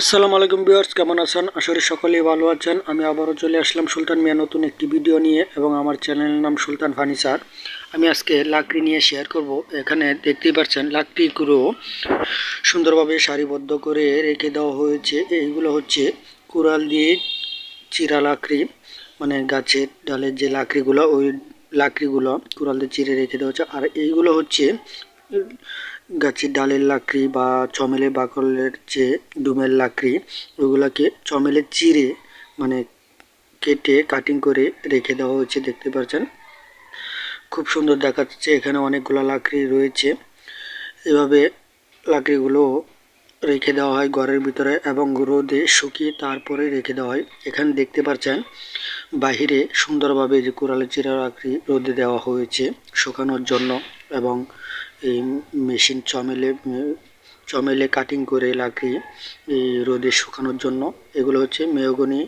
আসসালামু আলাইকুম বিয়ার্স কেমন আছেন? করি সকলেই ভালো আছেন। আমি আবারও চলে আসলাম সুলতান মিয়া নতুন একটি ভিডিও নিয়ে এবং আমার চ্যানেলের নাম সুলতান ফার্নিচার আমি আজকে লাকড়ি নিয়ে শেয়ার করব। এখানে দেখতেই পাচ্ছেন লাকড়িগুলো সুন্দরভাবে সারিবদ্ধ করে রেখে দেওয়া হয়েছে। এইগুলো হচ্ছে কুড়াল দিয়ে চিরা লাকড়ি মানে গাছের ডালের যে লাকড়িগুলো, ওই লাকড়িগুলো কুড়াল দিয়ে চিরে রেখে দেওয়া হচ্ছে। আর এইগুলো হচ্ছে গাছের ডালের লাকড়ি বা চমেলে বাকলের যে ডুমের লাকড়ি, ওগুলাকে চমেলে চিরে মানে কেটে কাটিং করে রেখে দেওয়া হয়েছে, দেখতে পাচ্ছেন খুব সুন্দর দেখাচ্ছে, এখানে অনেকগুলো লাকড়ি রয়েছে। এভাবে লাকড়িগুলো রেখে দেওয়া হয় ঘরের ভিতরে এবং রোদে শুকিয়ে তারপরে রেখে দেওয়া হয়। এখানে দেখতে পাচ্ছেন বাহিরে সুন্দরভাবে যে কোরালের চিরা লাকড়ি রোদে দেওয়া হয়েছে, শুকানোর জন্য এবং এই মেশিন চমেলে চমেলে কাটিং করে লাকড়ি, এই রোদে শুকানোর জন্য। এগুলো হচ্ছে মেয়গনি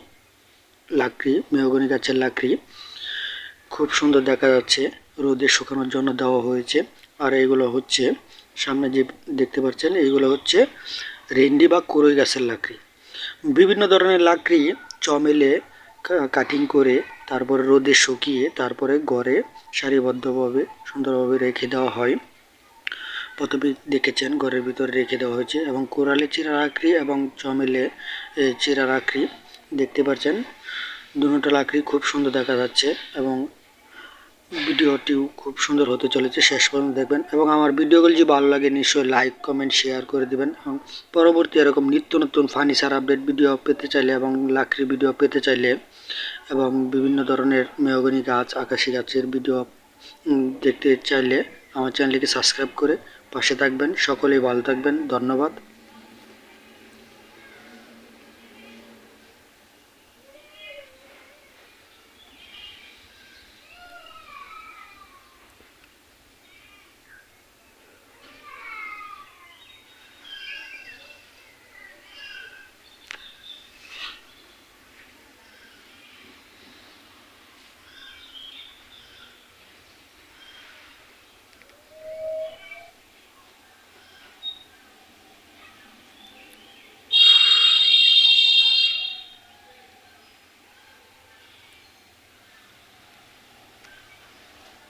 লাকড়ি মেয়গনি গাছের লাকড়ি। খুব সুন্দর দেখা যাচ্ছে, রোদে শুকানোর জন্য দেওয়া হয়েছে। আর এগুলো হচ্ছে, সামনে যে দেখতে পাচ্ছেন এইগুলো হচ্ছে রেন্ডি বা কুরই গাছের লাকড়ি। বিভিন্ন ধরনের লাকড়ি চমেলে কাটিং করে তারপরে রোদে শুকিয়ে তারপরে গড়ে সারিবদ্ধভাবে, সুন্দরভাবে রেখে দেওয়া হয়। প্রথমে দেখেছেন, ঘরের ভিতরে রেখে দেওয়া হয়েছে এবং কোরালে চিরা লাকড়ি এবং চমেলে চিরা লাকড়ি দেখতে পাচ্ছেন। দুটো লাকড়ি খুব সুন্দর দেখা যাচ্ছে এবং ভিডিওটিও খুব সুন্দর হতে চলেছে। শেষ পর্যন্ত দেখবেন এবং আমার ভিডিওগুলি যদি ভালো লাগে, নিশ্চয়ই লাইক, কমেন্ট, শেয়ার করে দেবেন এবং পরবর্তী এরকম নিত্য নতুন ফার্নিচার আপডেট ভিডিও পেতে চাইলে এবং লাকড়ি ভিডিও পেতে চাইলে এবং বিভিন্ন ধরনের মেহগনি গাছ, আকাশি গাছের ভিডিও দেখতে চাইলে আমার চ্যানেলটিকে সাবস্ক্রাইব করে পাশে থাকবেন সকলেই ভালো থাকবেন ধন্যবাদ।